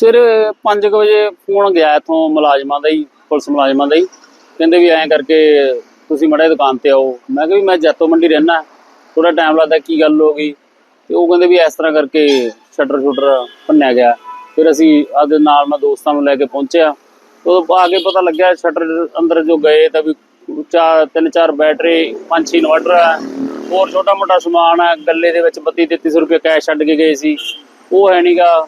ਸਵੇਰੇ 5 ਵਜੇ ਫੋਨ ਗਿਆ ਇਥੋਂ ਮੁਲਾਜ਼ਮਾਂ ਦਾ ਹੀ, ਪੁਲਿਸ ਮੁਲਾਜ਼ਮਾਂ ਦਾ ਹੀ। ਕਹਿੰਦੇ ਵੀ ਐਂ ਕਰਕੇ ਤੁਸੀਂ ਮੜੇ ਦੁਕਾਨ ਤੇ ਆਓ। ਮੈਂ ਕਿਹਾ ਵੀ ਮੈਂ ਜੈਤੋ ਮੰਡੀ ਰਹਿਣਾ ਥੋੜਾ ਟਾਈਮ ਲੱਗਦਾ ਕੀ ਗੱਲ ਹੋ ਗਈ। ਤੇ ਉਹ ਕਹਿੰਦੇ ਵੀ ਇਸ ਤਰ੍ਹਾਂ ਕਰਕੇ ਸ਼ਟਰ ਸ਼ੂਟਰ ਭੰਨਿਆ ਗਿਆ। ਫਿਰ ਅਸੀਂ ਆਪਦੇ ਨਾਲ ਮੈਂ ਦੋਸਤਾਂ ਨੂੰ ਲੈ ਕੇ ਪਹੁੰਚਿਆ। ਉਦੋਂ ਆ ਕੇ ਪਤਾ ਲੱਗਿਆ ਸ਼ਟਰ ਅੰਦਰ ਜੋ ਗਏ ਤਾਂ ਵੀ ਚਾਰ, ਤਿੰਨ, ਚਾਰ ਬੈਟਰੀ ਪੰਜ, ਛੇ ਇਨਵਰਟਰ ਹੈ ਹੋਰ ਛੋਟਾ ਮੋਟਾ ਸਮਾਨ ਹੈ ਗੱਲੇ ਦੇ ਵਿੱਚ 32 3300 ਰੁਪਏ ਕੈਸ਼ ਛੱਡ ਕੇ ਗਏ ਸੀ। ਉਹ ਹੈ ਨਹੀਂਗਾ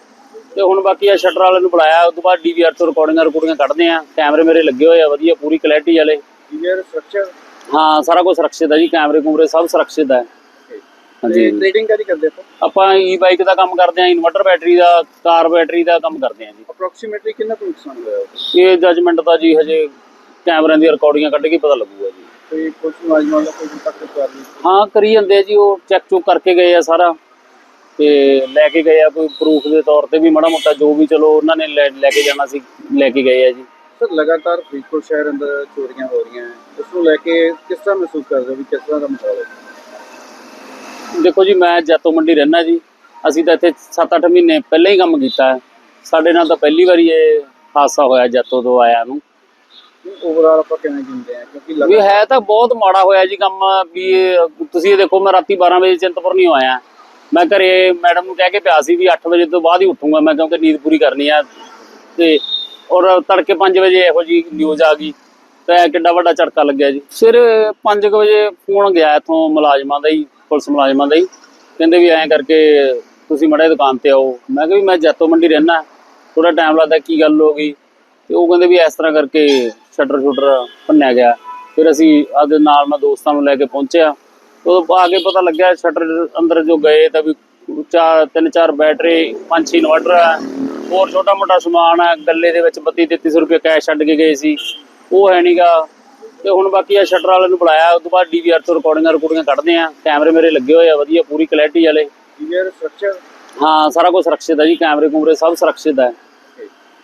ਤੇ ਹੁਣ ਬਾਕੀ ਆ ਸ਼ਟਰ ਵਾਲੇ ਨੂੰ ਬੁਲਾਇਆ ਉਸ ਤੋਂ ਬਾਅਦ ਡੀਵੀਆਰ ਤੋਂ ਰਿਕਾਰਡਿੰਗਾਂ ਰਿਕਾਰਡਿੰਗਾਂ ਕੱਢਦੇ ਆ। ਕੈਮਰੇ ਮੇਰੇ ਲੱਗੇ ਹੋਏ ਆ ਵਧੀਆ ਪੂਰੀ ਕਲੈਰਿਟੀ ਵਾਲੇ। ਡੀਵੀਆਰ ਸਟਰਕਚਰ ਹਾਂ ਸਾਰਾ ਕੁਝ ਸੁਰੱਖਿਅਤ ਹੈ ਜੀ ਕੈਮਰੇ ਕੂਮਰੇ ਸਭ ਸੁਰੱਖਿਅਤ ਹੈ ਹਾਂਜੀ। ਟ੍ਰੇਡਿੰਗ ਕਦੀ ਕਰਦੇ ਹੋ ਆਪਾਂ ਈ ਬਾਈਕ ਦਾ ਕੰਮ ਕਰਦੇ ਆ ਇਨਵਰਟਰ ਬੈਟਰੀ ਦਾ ਕਾਰ ਬੈਟਰੀ ਦਾ ਕੰਮ ਕਰਦੇ ਆ ਜੀ। ਅਪਰੋਕਸੀਮੇਟਲੀ ਕਿੰਨਾ ਕੁ ਨੁਕਸਾਨ ਹੋਇਆ? ਇਹ ਜਜਮੈਂਟ ਤਾਂ ਜੀ ਹਜੇ ਕੈਮਰਿਆਂ ਦੀਆਂ ਰਿਕਾਰਡਿੰਗਾਂ ਕੱਢ ਕੇ ਪਤਾ ਲੱਗੂਗਾ ਜੀ। ਕੋਈ ਕੁਝ ਮੁਲਾਜ਼ਮਾਂ ਦਾ ਕੋਈ ਤੱਕ ਕਰ ਹਾਂ ਕਰੀ ਜਾਂਦੇ ਆ ਜੀ ਉਹ ਚੈੱਕ ਚੁੱਕ ਕਰਕੇ ਗਏ ਆ ਸਾਰਾ। ਤੇ ਲੈ ਕੇ ਗਏ ਆ ਕੋਈ ਪ੍ਰੂਫ ਦੇ ਤੌਰ ਤੇ ਵੀ ਮਾੜਾ ਮੋਟਾ ਜੋ ਵੀ ਚਲੋ ਉਹਨਾਂ ਨੇ ਲੈ ਲੈ ਕੇ ਜਾਣਾ ਸੀ ਲੈ ਕੇ ਗਏ ਆ ਜੀ। ਸਰ ਲਗਾਤਾਰ ਫਰੀਦਕੋਟ ਸ਼ਹਿਰ ਅੰਦਰ ਚੋਰੀਆਂ ਹੋ ਰਹੀਆਂ ਉਸ ਨੂੰ ਲੈ ਕੇ ਕਿਸ ਤਰ੍ਹਾਂ ਮਹਿਸੂਸ ਕਰਦੇ ਹੋ ਵੀ ਕਿਸ ਤਰ੍ਹਾਂ ਦਾ ਮਾਹੌਲ ਹੈ? ਦੇਖੋ ਜੀ ਮੈਂ ਜੈਤੋ ਮੰਡੀ ਰਹਿਣਾ ਜੀ। ਅਸੀਂ ਤਾਂ ਇੱਥੇ 7-8 ਮਹੀਨੇ ਪਹਿਲਾਂ ਹੀ ਕੰਮ ਕੀਤਾ ਹੈ। ਸਾਡੇ ਨਾਲ ਤਾਂ ਪਹਿਲੀ ਵਾਰੀ ਇਹ ਹਾਦਸਾ ਹੋਇਆ ਜੈਤੋ ਤੋਂ ਆਇਆ ਨੂੰ। ਓਵਰਆਲ ਆਪਾਂ ਕਿਵੇਂ ਜਿੰਦੇ ਆ ਕਿਉਂਕਿ ਵੀ ਲਗਾਤਾਰ ਹੈ ਤਾਂ ਬਹੁਤ ਮਾੜਾ ਹੋਇਆ ਜੀ ਕੰਮ। ਵੀ ਤੁਸੀਂ ਇਹ ਦੇਖੋ ਮੈਂ ਰਾਤੀ 12 ਵਜੇ ਚਿੰਤਪੁਰ ਨਹੀਂ ਆਇਆ। ਮੈਂ ਘਰੇ ਮੈਡਮ ਨੂੰ ਕਹਿ ਕੇ ਪਿਆ ਸੀ ਵੀ 8 ਵਜੇ ਤੋਂ ਬਾਅਦ ਹੀ ਉੱਠੂੰਗਾ। ਮੈਂ ਕਿਉਂਕਿ ਨੀਂਦ ਪੂਰੀ ਕਰਨੀ ਆ ਤੇ ਔਰ ਤੜਕੇ 5 ਵਜੇ ਇਹੋ ਜੀ ਨਿਊਜ਼ ਆ ਗਈ। ਤਾਂ ਇਹ ਕਿੱਡਾ ਵੱਡਾ ਝਟਕਾ ਲੱਗਿਆ ਜੀ। ਸਵੇਰੇ 5 ਵਜੇ ਫੋਨ ਗਿਆ ਇਥੋਂ ਮੁਲਾਜ਼ਮਾਂ ਦਾ ਹੀ, ਪੁਲਿਸ ਮੁਲਾਜ਼ਮਾਂ ਦਾ ਹੀ। ਕਹਿੰਦੇ ਵੀ ਐਂ ਕਰਕੇ ਤੁਸੀਂ ਮੜੇ ਦੁਕਾਨ ਤੇ ਆਓ। ਮੈਂ ਕਿਹਾ ਵੀ ਮੈਂ ਜੈਤੋ ਮੰਡੀ ਰਹਿਣਾ ਥੋੜਾ ਟਾਈਮ ਲੱਗਦਾ ਕੀ ਗੱਲ ਹੋ ਗਈ। ਤੇ ਉਹ ਕਹਿੰਦੇ ਵੀ ਇਸ ਤਰ੍ਹਾਂ ਕਰਕੇ ਸ਼ਟਰ ਸ਼ੂਟਰ ਭੰਨਿਆ ਗਿਆ। ਫਿਰ ਅਸੀਂ ਆਪਦੇ ਨਾਲ ਮੈਂ ਦੋਸਤਾਂ ਨੂੰ ਲੈ ਕੇ ਪਹੁੰਚਿਆ। ਉਦੋਂ ਆ ਕੇ ਪਤਾ ਲੱਗਿਆ ਸ਼ਟਰ ਅੰਦਰ ਜੋ ਗਏ ਤਾਂ ਵੀ ਚਾਰ ਤਿੰਨ ਚਾਰ ਬੈਟਰੀ ਪੰਜ ਛੇ ਇਨਵਰਟਰ ਹੈ ਹੋਰ ਛੋਟਾ ਮੋਟਾ ਸਮਾਨ ਹੈ ਗੱਲੇ ਦੇ ਵਿੱਚ 32 3300 ਰੁਪਏ ਕੈਸ਼ ਛੱਡ ਕੇ ਗਏ ਸੀ। ਉਹ ਹੈ ਨਹੀਂਗਾ ਤੇ ਹੁਣ ਬਾਕੀ ਆ ਸ਼ਟਰ ਵਾਲੇ ਨੂੰ ਬੁਲਾਇਆ ਉਸ ਤੋਂ ਬਾਅਦ ਡੀਵੀਆਰ ਤੋਂ ਰਿਕਾਰਡਿੰਗਾਂ ਰਿਕਾਰਡਿੰਗਾਂ ਕੱਢਦੇ ਆ। ਕੈਮਰੇ ਮੇਰੇ ਲੱਗੇ ਹੋਏ ਆ ਵਧੀਆ ਪੂਰੀ ਕਲੈਰਿਟੀ ਵਾਲੇ। ਡੀਵੀਆਰ ਸਟਰਕਚਰ ਹਾਂ ਸਾਰਾ ਕੁਝ ਸੁਰੱਖਿਅਤ ਹੈ ਜੀ ਕੈਮਰੇ ਕੂਮਰੇ ਸਭ ਸੁਰੱਖਿਅਤ ਹੈ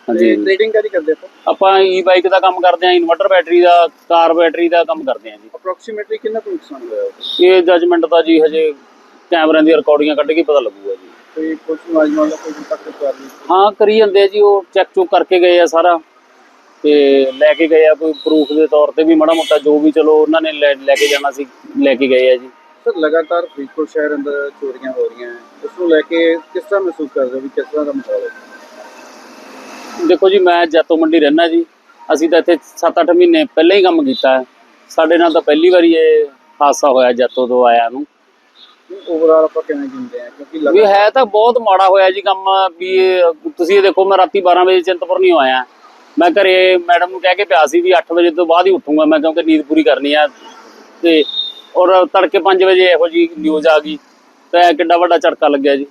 ਹਾਂਜੀ। ਟ੍ਰੇਡਿੰਗ ਕਦੀ ਕਰਦੇ ਹੋ ਆਪਾਂ ਈ ਬਾਈਕ ਦਾ ਕੰਮ ਕਰਦੇ ਆ ਇਨਵਰਟਰ ਬੈਟਰੀ ਦਾ ਕਾਰ ਬੈਟਰੀ ਦਾ ਕੰਮ ਕਰਦੇ ਆ ਜੀ। ਅਪਰੋਕਸੀਮੇਟਲੀ ਕਿੰਨਾ ਕੁ ਨੁਕਸਾਨ ਹੋਇਆ? ਇਹ ਜਜਮੈਂਟ ਤਾਂ ਜੀ ਹਜੇ ਕੈਮਰਿਆਂ ਦੀਆਂ ਰਿਕਾਰਡਿੰਗਾਂ ਕੱਢ ਕੇ ਪਤਾ ਲੱਗੂਗਾ ਜੀ। ਕੋਈ ਕੁਝ ਮੁਲਾਜ਼ਮਾਂ ਦਾ ਕੋਈ ਤੱਕ ਕਰ ਲਈ? ਹਾਂ ਕਰੀ ਜਾਂਦੇ ਆ ਜੀ ਉਹ ਚੈੱਕ ਚੁੱਕ ਕਰਕੇ ਗਏ ਆ ਸਾਰਾ। ਤੇ ਲੈ ਕੇ ਗਏ ਆ ਕੋਈ ਪ੍ਰੂਫ ਦੇ ਤੌਰ ਤੇ ਵੀ ਮਾੜਾ ਮੋਟਾ ਜੋ ਵੀ ਚਲੋ ਉਹਨਾਂ ਨੇ ਲੈ ਕੇ ਜਾਣਾ ਸੀ ਲੈ ਕੇ ਗਏ ਆ ਜੀ। ਸਰ ਲਗਾਤਾਰ ਫਰੀਦਕੋਟ ਸ਼ਹਿਰ ਅੰਦਰ ਚੋਰੀਆਂ ਹੋ ਰਹੀਆਂ ਹੈ ਉਸ ਨੂੰ ਲੈ ਕੇ ਕਿਸ ਤਰ੍ਹਾਂ ਮਹਿਸੂਸ ਕਰਦੇ ਹੋ ਵੀ ਕਿਸ ਤਰ੍ਹਾਂ ਦਾ ਮਾਹੌਲ ਹੈ ਦੇਖੋ ਜੀ ਮੈਂ ਜੈਤੋ ਮੰਡੀ ਰਹਿਣਾ ਜੀ। ਅਸੀਂ ਤਾਂ ਇੱਥੇ 7-8 ਮਹੀਨੇ ਪਹਿਲਾਂ ਹੀ ਕੰਮ ਕੀਤਾ ਹੈ। ਸਾਡੇ ਨਾਲ ਤਾਂ ਪਹਿਲੀ ਵਾਰੀ ਇਹ ਹਾਦਸਾ ਹੋਇਆ ਜੈਤੋ ਤੋਂ ਆਇਆ ਨੂੰ। ਓਵਰਆਲ ਆਪਾਂ ਕਿਵੇਂ ਜਿੰਦੇ ਆ ਕਿਉਂਕਿ ਵੀ ਹੈ ਤਾਂ ਬਹੁਤ ਮਾੜਾ ਹੋਇਆ ਜੀ ਕੰਮ ਵੀ ਤੁਸੀਂ ਇਹ ਦੇਖੋ ਮੈਂ ਰਾਤੀ 12 ਵਜੇ ਚਿੰਤਪੁਰ ਨਹੀਂ ਆਇਆ ਮੈਂ ਘਰੇ ਮੈਡਮ ਨੂੰ ਕਹਿ ਕੇ ਪਿਆ ਸੀ ਵੀ 8 ਵਜੇ ਤੋਂ ਬਾਅਦ ਹੀ ਉੱਠੂੰਗਾ ਮੈਂ ਕਿਉਂਕਿ ਨੀਂਦ ਪੂਰੀ ਕਰਨੀ ਆ। ਤੇ ਔਰ ਤੜਕੇ 5 ਵਜੇ ਇਹੋ ਜੀ ਨਿਊਜ਼ ਆ ਗਈ। ਤਾਂ ਕਿੱਡਾ ਵੱਡਾ ਝਟਕਾ ਲੱਗਿਆ ਜੀ।